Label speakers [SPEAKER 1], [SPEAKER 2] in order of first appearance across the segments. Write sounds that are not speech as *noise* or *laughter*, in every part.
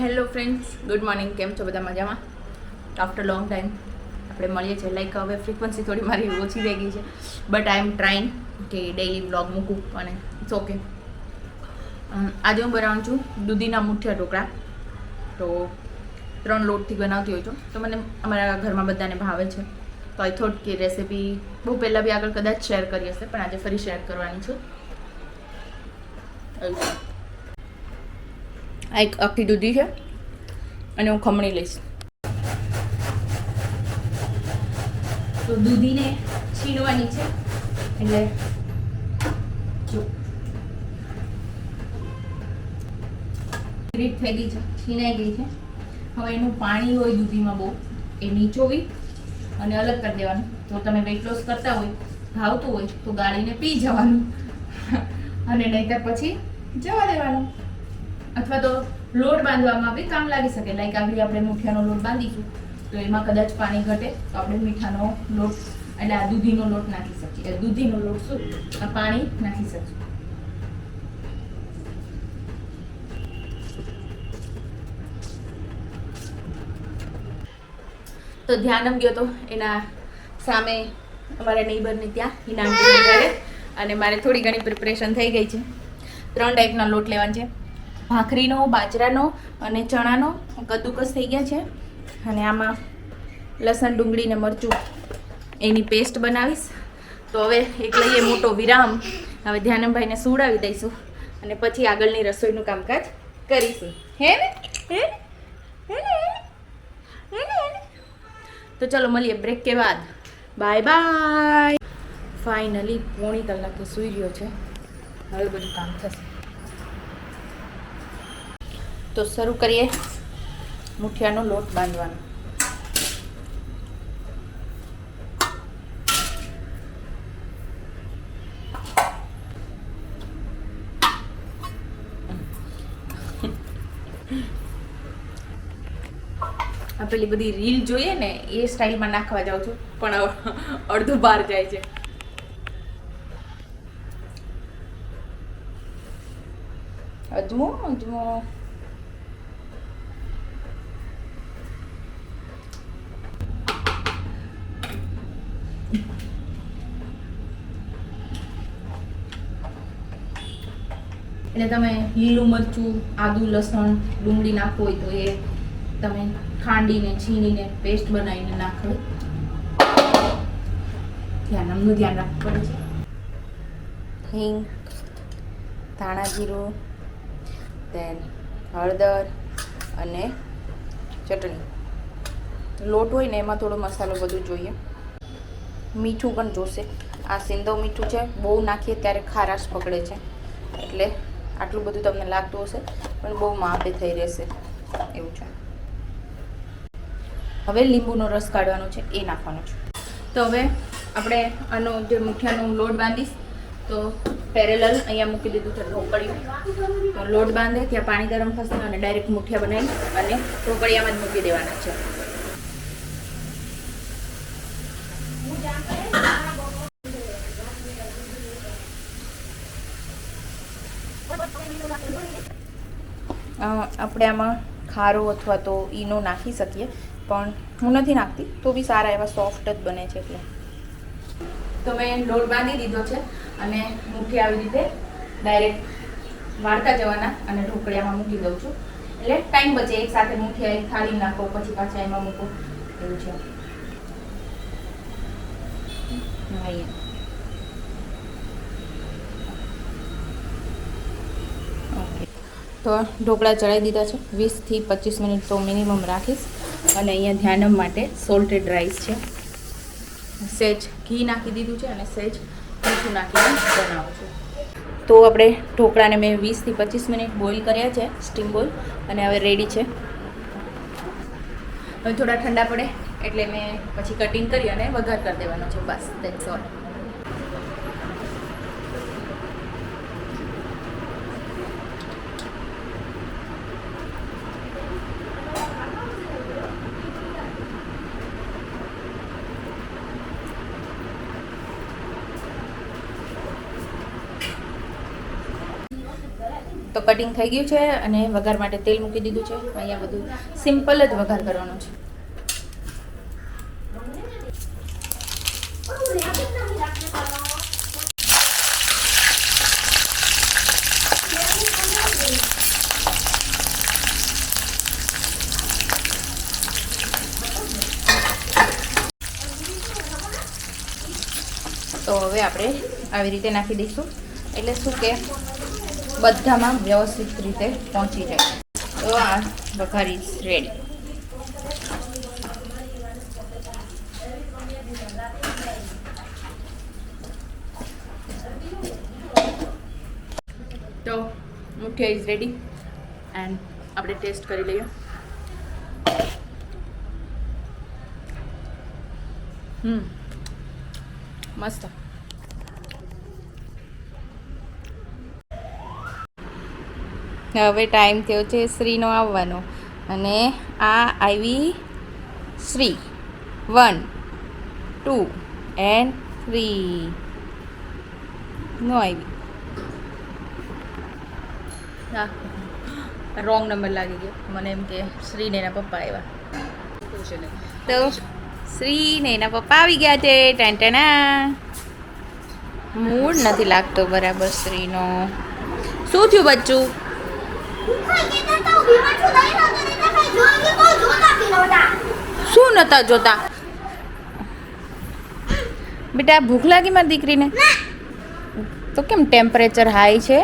[SPEAKER 1] Hello friends good morning કેમ છો બધા મજામાં? આફ્ટર લોંગ ટાઈમ આપણે મળીએ છીએ. લાઈક હવે ફ્રિકવન્સી થોડી મારી ઓછી થઈ ગઈ છે. બટ આઈ એમ ટ્રાઇંગ કે ડેઈલી બ્લોગ મૂકું અને ઇટ્સ ઓકે આજે હું બનાવું છું દૂધીના મુઠિયા ઢોકળા. તો ત્રણ લોટથી બનાવતી હોય છું. તો મને અમારા ઘરમાં બધાને ભાવે છે. તો આઈ થોટ કે રેસીપી બહુ પહેલાં બી આગળ કદાચ શેર કરી હશે, પણ આજે ફરી શેર કરવાની છે. આ એક આખી દૂધી છે અને હું ખમણી લઈશ. તો દૂધીને છીણવાની છે. એટલે થઈ ગઈ છે, છીણાઈ ગઈ છે. હવે એનું પાણી હોય દૂધીમાં બહુ, એ નીચોવી અને અલગ કરી દેવાનું. જો તમે વેટ લોસ કરતા હોય, ભાવતું હોય, તો ગાળીને પી જવાનું. અને નહીંતર પછી જવા દેવાનું. અથવા તો લોટ બાંધવામાં બી કામ લાગી શકે. લાઈક આગળ આપણે મુઠિયાનો લોટ બાંધીશું, તો એમાં કદાચ પાણી ઘટે, તો આપણે મીઠાનો લોટ, એટલે આ દૂધીનો લોટ નાખી શકીએ. દૂધીનો લોટ શું? આ પાણી નાખી શકીએ. તો ધ્યાનમ ગયો તો, એના સામે અમારા નેબરને ત્યાં હિના અને મારે થોડી ઘણી પ્રિપરેશન થઈ ગઈ છે. ત્રણ ટાઈપના લોટ લેવાના છે. ભાખરીનો, બાજરાનો અને ચણાનો કદુકસ થઈ ગયા છે. અને આમાં લસણ, ડુંગળી ને મરચું એની પેસ્ટ બનાવીશ. તો હવે એક લઈએ મોટો વિરામ. હવે ધ્યાનમભાઈને સુવડાવી દઈશું અને પછી આગળની રસોઈનું કામકાજ કરીશું. હે ને? તો ચલો મળીએ બ્રેક કે બાદ. બાય બાય ફાઇનલી પોણી કલાકે સૂઈ રહ્યો છે. હવે બધું કામ થશે. તો શરૂ કરીએ મુઠિયાનો લોટ બાંધવાનો. પેલી બધી રીલ જોઈએ ને, એ સ્ટાઇલમાં નાખવા જાઉં છું, પણ અડધો બહાર જાય છે. અજમો અજમો. એટલે તમે લીલું મરચું, આદુ, લસણ, ડુંગળી નાખો હોય તો એ તમે ખાંડીને, છીણીને, પેસ્ટ બનાવીને નાખો. ધ્યાન, અમનું ધ્યાન રાખવું પડે છે. હિંગ, ધાણા જીરું દેન હળદર અને ચટણી. લોટ હોય ને એમાં થોડો મસાલો બધું જોઈએ. મીઠું પણ જોશે. આ સિંધો મીઠું છે, બહુ નાખીએ ત્યારે ખારાશ પકડે છે. એટલે આટલું બધું તમને લાગતું હશે, પણ બહુ માપે થઈ રહેશે, એવું છે. હવે લીંબુનો રસ કાઢવાનો છે, એ નાખવાનો છે. તો હવે આપણે આનો જે મુઠિયાનો લોટ બાંધીશ, તો પેરેલલ અહીંયા મૂકી દીધું છે ઢોકળીયું લોટ બાંધે, ત્યાં પાણી ગરમ થશે અને ડાયરેક્ટ મુઠિયા બનાવી અને ઢોકળીયામાં જ મૂકી દેવાના છે. આપણે આમાં ખારો અથવા તો ઈનો નાખી શકીએ, પણ હું નથી નાખતી, તો બી સારા એવા સોફ્ટ જ બને છે એટલે. તો મેં લોટ બાંધી દીધો છે અને મુઠ્ઠી આવી રીતે ડાયરેક્ટ વાળતા જવાના અને ઢોકળિયામાં મૂકી દઉં છું. એટલે ટાઈમ બચે, એક સાથે મુઠ્ઠી એક થાળી નાખો, પછી પાછા એમાં મૂકો. એવું છે અહીંયા ઓકે તો ઢોકળા ચડાવી દીધા છે. વીસથી પચીસ મિનિટ તો મિનિમમ રાખીશ. અને અહીંયા ધ્યાનમ માટે સોલ્ટેડ રાઈસ છે. સેજ ઘી નાખી દીધું છે અને સેજ મીઠું નાખીને બનાવું છું. તો આપણે ઢોકળાને મેં વીસથી પચીસ મિનિટ બોઇલ કર્યા છે, સ્ટીમ બોઇલ. અને હવે રેડી છે. હવે થોડા ઠંડા પડે એટલે મેં પછી કટિંગ કરી અને વઘાર કરી દેવાનો છે. બસ દેટ્સ ઓલ કટિંગ થઈ ગયું છે અને વઘાર માટે તેલ મૂકી દીધું છે. અહીંયા બધું સિમ્પલ જ વઘાર કરવાનો છે. તો હવે આપણે આવી રીતે નાખી દઈશું. એટલે શું કે બધામાં વ્યવસ્થિત રીતે પહોંચી જાય. તો આ વઘાર રેડી. તો મુખ્ય ઇઝ રેડી એન્ડ આપણે ટેસ્ટ કરી લઈએ. હમ. મસ્ત. હવે ટાઈમ થયો છે શ્રીનો આવવાનો. અને આ આવી Shri. One, two, and three. No આવી. રોંગ નંબર લાગી ગયો. મને એમ કે શ્રીને એના પપ્પા આવ્યા તો શ્રી ને એના પપ્પા આવી ગયા છે. ટેન્ટેના મૂડ નથી લાગતો બરાબર શ્રીનો. શું થયું બચ્ચું? શું નતા જોતા? બેટા, ભૂખ લાગી મારી દીકરીને? તો કેમ ટેમ્પરેચર હાઈ છે?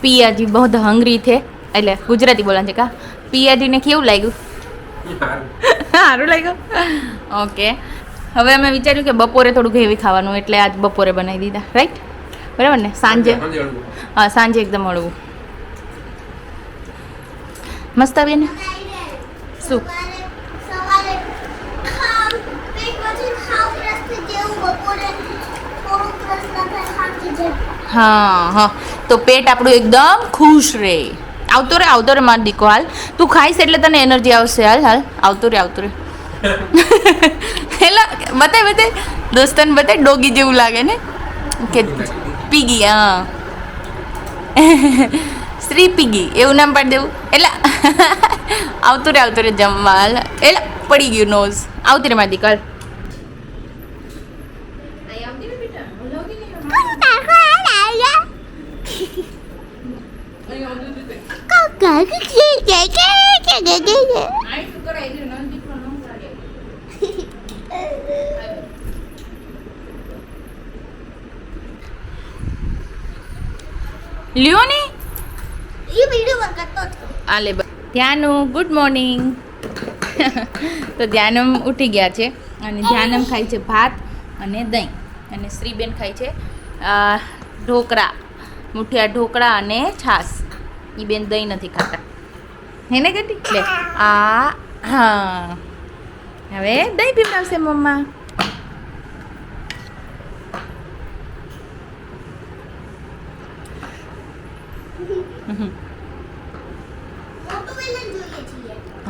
[SPEAKER 1] પિયાજી બહુ હંગરી છે. એટલે ગુજરાતી બોલાણ છે કા? પિયાજીને કેવું લાગ્યું? સારું લાગ્યું. ઓકે હવે અમે વિચાર્યું કે બપોરે થોડું ઘેવી ખાવાનું, એટલે આજ બપોરે બનાવી દીધા. રાઈટ બરાબર ને? સાંજે? હા સાંજે એકદમ હળવું મસ્ત આવી ને? શું? હા હા. તો પેટ આપણું એકદમ ખુશ રહે આવતો રે આવતો રે માર દીકો હાલ. તું ખાઈશ એટલે તને એનર્જી આવશે હાલ હાલ. આવતો રે આવતો રે. *laughs* એટલે બતાય બતાય. દોસ્તને બતાય ડોગી જેવું લાગે ને? કે પીગી હા શ્રી પીગી એવું નામ પાડી દેવું? એટલે આવતું રે આવતું રે જમવા. એટલે પડી ગયું નોઝ આવતી રે મારી દીકર લ્યો ને. આલે ધ્યાનમ ગુડ મોર્નિંગ તો ધ્યાનમ ઉઠી ગયા છે અને ધ્યાનમ ખાય છે ભાત અને દહીં. અને શ્રીબેન ખાય છે ઢોકળા મુઠિયા ઢોકળા અને છાશ. એ બેન દહીં નથી ખાતા. હે ને કેટલી લે. આ હા. હવે દહીં પીવડાવશે મમ્મા.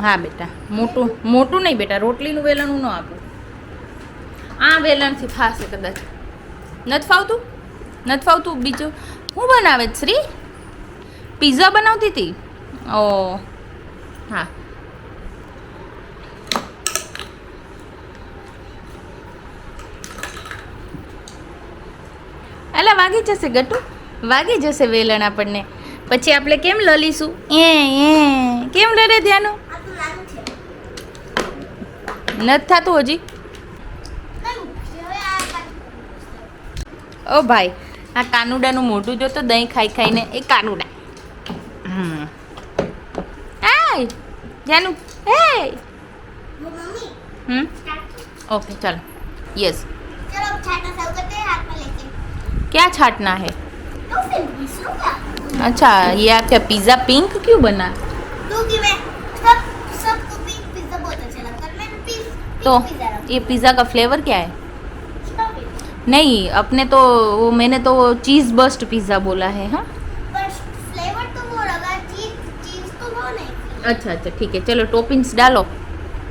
[SPEAKER 1] હા બેટા. મોટું મોટું નહીં બેટા રોટલીનું વેલણું ન આપું. આ વેલણથી ફાશે કદાચ. નથી ફાવતું? નથી ફાવતું બીજું? હું બનાવે શ્રી? પિઝા બનાવતી હતી? ઓ હા. એલા વાગી જશે ગટુ? વાગી જશે વેલણ આપણને. પછી આપણે કેમ લલીશું? એ એ. કેમ લડે ધ્યાનું? નથી થતું હજી? ઓ ભાઈ આ કાનુડાનું મોટું જોતો દહીં ખાઈ ખાઈને એ કાનુડા. હાય જાનું હે હમ?
[SPEAKER 2] ઓકે ચાલો. યસ.
[SPEAKER 1] ક્યાં છાટના હે?
[SPEAKER 2] तो फिर इसको क्या?
[SPEAKER 1] अच्छा ये आपका पिज़्ज़ा पिंक क्यों बना?
[SPEAKER 2] क्योंकि मैं सब सबको पिंक पिज्जा बहुत अच्छा लगता है।
[SPEAKER 1] तो ये पिज़्ज़ा का फ्लेवर क्या है? नहीं अपने तो वो मैंने तो चीज़ बस्ट पिज़्ज़ा बोला है हाँ?
[SPEAKER 2] फ्लेवर तो वो लगा चीज़ चीज़ तो वो नहीं।
[SPEAKER 1] अच्छा अच्छा ठीक है चलो टॉपिंग्स डालो।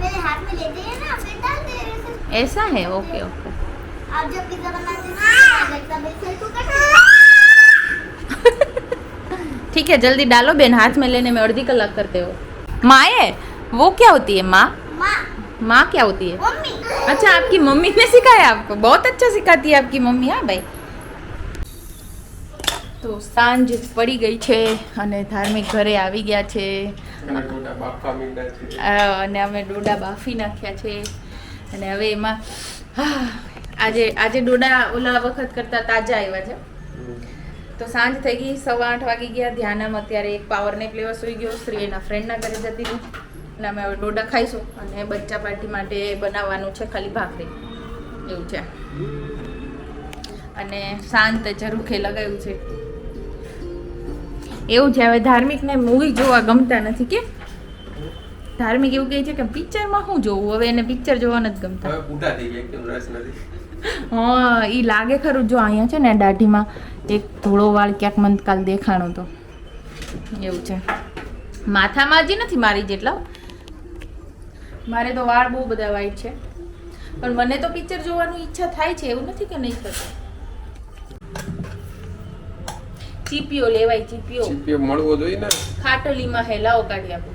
[SPEAKER 2] मेरे हाथ में लेते हैं ना फिर डालते हैं। ऐसे
[SPEAKER 1] है? Okay okay.
[SPEAKER 2] आप जब पिज्जा बनाते हैं तो हैं।
[SPEAKER 1] ठीक है जल्दी डालो बेन हाथ में लेने में आधी कलाक करते हो माए वो क्या होती है माँ
[SPEAKER 2] माँ
[SPEAKER 1] माँ क्या होती है
[SPEAKER 2] मम्मी
[SPEAKER 1] अच्छा आपकी मम्मी ने सिखाया आपको बहुत अच्छा सिखाती है आपकी मम्मी હા ભાઈ તો સાંજ પડી ગઈ છે અને ધાર્મિક ઘરે આવી ગયા છે આ, અને અમે ડોડા બાફી નાખ્યા છે અને હવે એમાં હા, આજે આજે ડોડા ઓલા વખત કરતા તાજા આવ્યા છે તો સાંજ થઈ ગઈ સવા આઠ વાગી ગયા. ધ્યાનમ અત્યારે એક પાવર નેપ લેવા સુઈ ગયો. શ્રી એના ફ્રેન્ડના ઘરે જતી હતી અને અમે હવે ડોડા ખાઈશું અને બચ્ચા પાર્ટી માટે બનાવવાનું છે ખાલી ભાખરી. એવું છે. અને શાંત ઝરૂખે લગાવ્યું છે. એવું છે હવે ધાર્મિકને મૂવી જોવા ગમતા નથી કે? ધાર્મિક એવું કહે છે કે પિક્ચરમાં શું જોવું હવે એને પિક્ચર જોવા નથી ગમતા. હા એ લાગે ખરું જો અહીંયા છે ને દાઢીમાં એક ધોળો વાળ ક્યાંક મને કાલ દેખાણો તો. એવું છે. માથામાં જ નથી મારી જેટલા? મારે તો વાળ બહુ બધા વાઈટ છે. પણ મને તો પિક્ચર જોવાની ઈચ્છા થાય છે એવું નથી કે નહીં થતું? ચીપીઓ લેવાય ચીપીઓ
[SPEAKER 3] ચીપીઓ મળવો જોઈએ ને?
[SPEAKER 1] ખાટલીમાં હેલાઓ કાઢી આપો.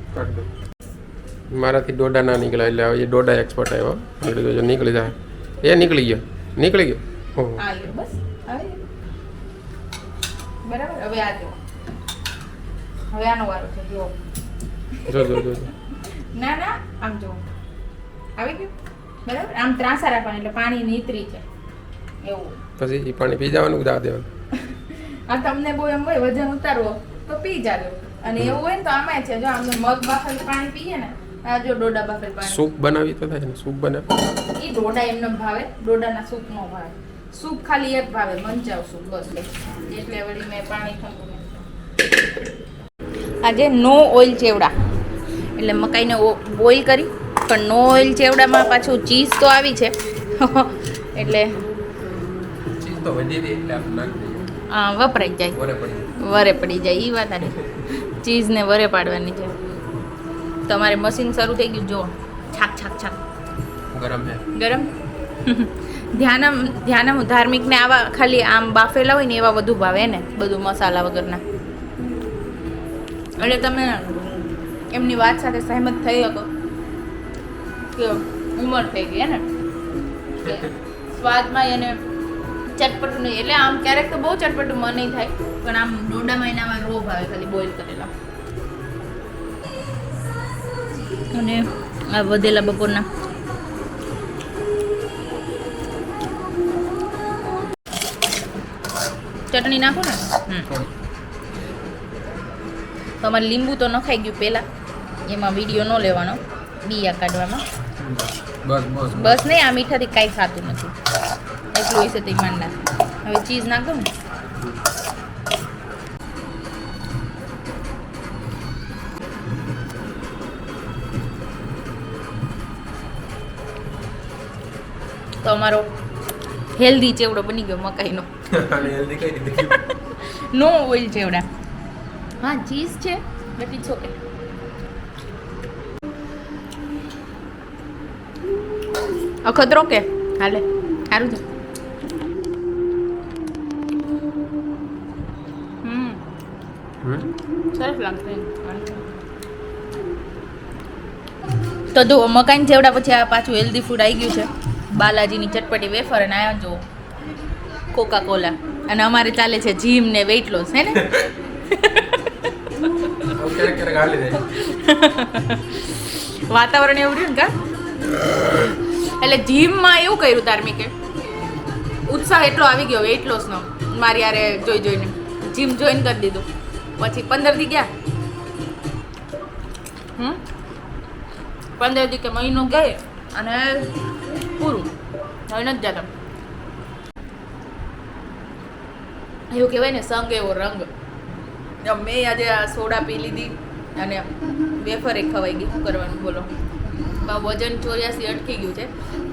[SPEAKER 3] મારાથી દોડા ના નીકળ્યા એટલે હવે એ દોડા એક્સપર્ટ આવ્યો. એટલે નીકળી જાય. એ નીકળી ગયો નીકળી ગયો.
[SPEAKER 1] બસ. બરાબર? હવે આ જો હવે આનો વારો છે જો
[SPEAKER 3] જો જો જો.
[SPEAKER 1] ના ના આમ જો આવી ગયું? બરાબર? આમ ત્રાસા રાખવાની એટલે પાણી નીતરી છે. એવું.
[SPEAKER 3] પછી એ પાણી પી જવાનું જવા દેવાનું?
[SPEAKER 1] આ તમને બહુ એમ હોય વજન ઉતારવો તો પી જાજો. અને એવું હોય ને તો આમાં છે. જો આમ મગ બાફેલ પાણી પીએ ને આ જો ડોડા બાફેલ પાણી.
[SPEAKER 3] સૂપ બનાવી તો થાય ને? સૂપ બનાવે?
[SPEAKER 1] એ ડોડા એમને ભાવે ડોડાના સૂપ નો ભાવે. સૂપ ખાલી એક ભાવે મંચાવ સૂપ બસ એટલે વળી મેં પાણી ઠંડુ આજે નો ઓઇલ ચેવડા. એટલે મકાઈને બોઇલ કરી પણ નો ઓઇલ ચેવડામાં પાછું ચીઝ તો આવી છે. *laughs* એટલે વપરાઈ જાય.
[SPEAKER 3] વરે પડી
[SPEAKER 1] વરે પડી જાય એ વાત આની ચીઝને વરે પાડવાની છે. તમારે મશીન શરૂ થઈ ગયું જો છાક છાક છાક.
[SPEAKER 3] ગરમ છે?
[SPEAKER 1] ગરમ? ધ્યાનમ ધ્યાનમ ધાર્મિકને આવા ખાલી આમ બાફેલા હોય ને એવા વધુ ભાવે ને બધું મસાલા વગરના. એટલે તમે એમની વાત સાથે સહેમત થઈ શકો. કે ઉંમર થઈ ગઈ ને સ્વાદમાં એને ચટપટું નહીં. એટલે આમ ક્યારેક તો બહુ ચટપટું મન નહીં થાય, પણ આમ દોઢા મહિનામાં રો ભાવે ખાલી બોઇલ કરેલા. અને આ વધેલા બપોરના ચટણી નાખો ને. તમારે લીંબુ તો નખાઈ ગયું પહેલાં. એમાં વીડિયો ન લેવાનો બીયા કાઢવામાં.
[SPEAKER 3] બસ બસ
[SPEAKER 1] બસ. નહીં આ મીઠાથી કાંઈ ખાતું નથી. એટલું હશે તે માંડા હવે ચીઝ નાખો ને. તો અમારો હેલ્ધી ચેવડો બની ગયો મકાઈનો. નો ઓઇલ ચેવડા હા ચીઝ છે બટ ઇટ્સ ઓકે અખતરો કે? હાલે સારું છે? સરસ લાગશે. તો જો મકાઈન જેવડા પછી આ પાછું હેલ્ધી ફૂડ આવી ગયું છે. બાલાજીની ચટપટી વેફર અને આ જો કોકા કોલા અને અમારે ચાલે છે જીમ ને વેઇટ લોસ હે ને? વાતાવરણ એવું રહ્યું કા? એટલે જીમમાં એવું કર્યું ધાર્મિકે. ઉત્સાહ એટલો આવી ગયો વેઇટ લોસનો મારી યારે જોઈ જોઈને. જીમ જોઈન કરી દીધું. પછી પંદર દી ગયા. હમ? પંદર દી કે મહિનો ગઈ અને પૂરું. હવે નથી જતા. એવું કહેવાય ને, સંગ એવો રંગ. મેં આજે આ સોડા પી લીધી અને વેફર ખવાઈ ગઈ, શું કરવાનું બોલો? વજન ચોર્યાસી અટકી ગયું છે.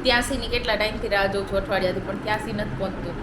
[SPEAKER 1] ત્યાંસીની કેટલા ટાઈમથી રાહ જોઉં છું અઠવાડિયાથી, પણ ત્યાંસી નથી પહોંચતું.